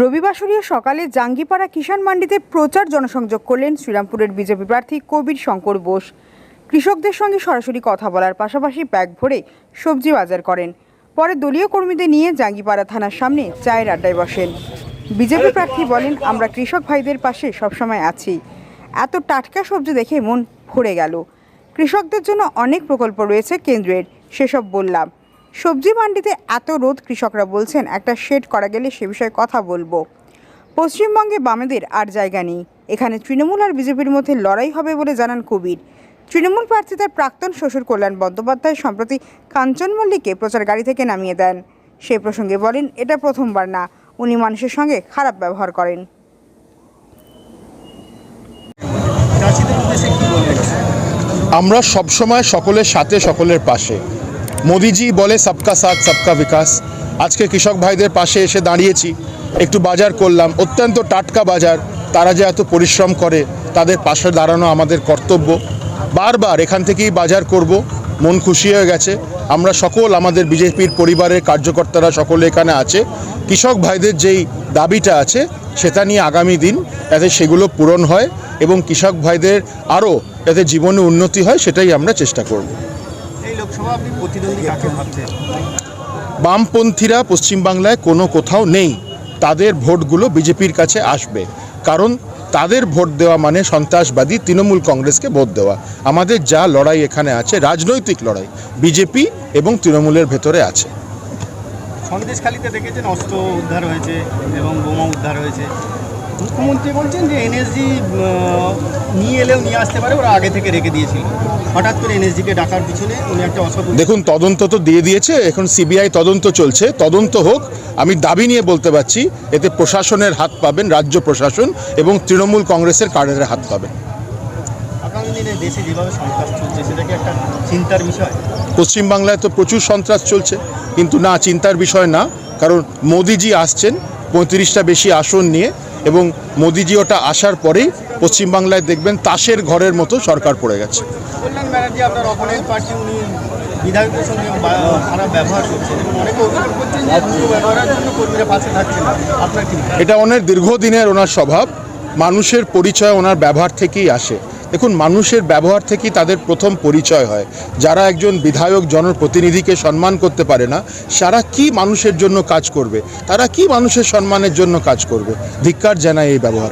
রবিবাসরীয় সকালে জাঙ্গিপাড়া কিষাণ মান্ডিতে প্রচার জনসংযোগ করলেন শ্রীরামপুরের বিজেপি প্রার্থী কবির শঙ্কর বোস। কৃষকদের সঙ্গে সরাসরি কথা বলার পাশাপাশি ব্যাগ ভরে সবজি বাজার করেন। পরে দলীয় কর্মীদের নিয়ে জাঙ্গিপাড়া থানার সামনে চায়ের আড্ডায় বসেন। বিজেপি প্রার্থী বলেন, আমরা কৃষক ভাইদের পাশে সবসময় আছি। এত টাটকা সবজি দেখে মন ভরে গেল। কৃষকদের জন্য অনেক প্রকল্প রয়েছে কেন্দ্রের, সেসব বললাম। সবজি মান্ডিতে এত রোদ, কৃষকরা বলছেন একটা শেড করা গেলে সে বিষয়ে কথা বলব। পশ্চিমবঙ্গে বামেদের আর জায়গা নেই। এখানে তৃণমূল আর বিজেপির মধ্যে লড়াই হবে বলে জানান কবির। তৃণমূল প্রার্থী তার প্রাক্তন শ্বশুর কল্যাণ বন্দ্যোপাধ্যায় সম্প্রতি কাঞ্চন মল্লিককে প্রচার গাড়ি থেকে নামিয়ে দেন। সেই প্রসঙ্গে বলেন, এটা প্রথমবার না, উনি মানুষের সঙ্গে খারাপ ব্যবহার করেন। আমরা সবসময় সকলের সাথে, সকলের পাশে। মোদিজি বলে, সবকা সাথ, সবকা বিকাশ। আজকে কৃষক ভাইদের পাশে এসে দাঁড়িয়েছি, একটু বাজার করলাম, অত্যন্ত টাটকা বাজার। তারা যে এত পরিশ্রম করে, তাদের পাশে দাঁড়ানো আমাদের কর্তব্য। বারবার এখান থেকেই বাজার করব, মন খুশি হয়ে গেছে। আমরা সকল আমাদের বিজেপির পরিবারের কার্যকর্তারা সকলে এখানে আছে। কৃষক ভাইদের যেই দাবিটা আছে, সেটা নিয়ে আগামী দিন যাতে সেগুলো পূরণ হয় এবং কৃষক ভাইদের আরও যাতে জীবনে উন্নতি হয়, সেটাই আমরা চেষ্টা করব। এই আপনি প্রতিদ্বন্দ্বী কাকে ভাবছেন? বামপন্থীরা পশ্চিমবাংলায় কোনো কোথাও নেই। তাদের ভোটগুলো বিজেপির কাছে আসবে। কারণ তাদের ভোট দেওয়া মানে সন্ত্রাসবাদী তৃণমূল কংগ্রেসকে ভোট দেওয়া। আমাদের যা লড়াই এখানে আছে রাজনৈতিক লড়াই। বিজেপি এবং তৃণমূলের ভেতরে আছে। সন্দেশখালিতে দেখেছেন অস্ত্র উদ্ধার হয়েছে এবং বোমা উদ্ধার হয়েছে। মুখ্যমন্ত্রী বলছেন যে এনএসজি নিয়ে এলেও নিয়ে আসতে পারে ওরা আগে থেকে রেখে দিয়েছিল। হঠাৎ করে এনএসজিকে ডাকার পিছনে উনি একটা অসৎ দেখুন তদন্ত তো দিয়ে দিয়েছে এখন সিবিআই তদন্ত চলছে তদন্ত হোক আমি দাবি নিয়ে বলতে পারছি এতে প্রশাসনের হাত পাবেন রাজ্য প্রশাসন এবং তৃণমূল কংগ্রেসের কার্ডের হাত পাবেন। আগামী দিনে দেশে যেভাবে সন্ত্রাস চলছে সেটা কি একটা চিন্তার বিষয়? পশ্চিমবাংলায় তো প্রচুর সন্ত্রাস চলছে কিন্তু না চিন্তার বিষয় না কারণ মোদিজি আসছেন পঁয়ত্রিশটা বেশি আসন নিয়ে এবং মোদিজি ওটা আসার পরেই পশ্চিমবাংলায় দেখবেন তাসের ঘরের মতো সরকার পড়ে গেছে। কল্যাণ ব্যানার্জি আপনার অপোনেন্ট পার্টি উনি বিধায়কদের সঙ্গে খারাপ ব্যবহার করছেন। অনেকে অভিযোগ করছেন যে ব্যবহারের জন্য কর্মীরা পাশে থাকছে না। আপনার কি এটা অনেক দীর্ঘদিনের ওনার স্বভাব। মানুষের পরিচয় ওনার ব্যবহার থেকেই আসে। দেখুন, মানুষের ব্যবহার থেকেই তাদের প্রথম পরিচয় হয়। যারা একজন বিধায়ক, জনপ্রতিনিধিকে সম্মান করতে পারে না, সারা কি মানুষের জন্য কাজ করবে? তারা কি মানুষের সম্মানের জন্য কাজ করবে? ধিক্কার জানায় এই ব্যবহার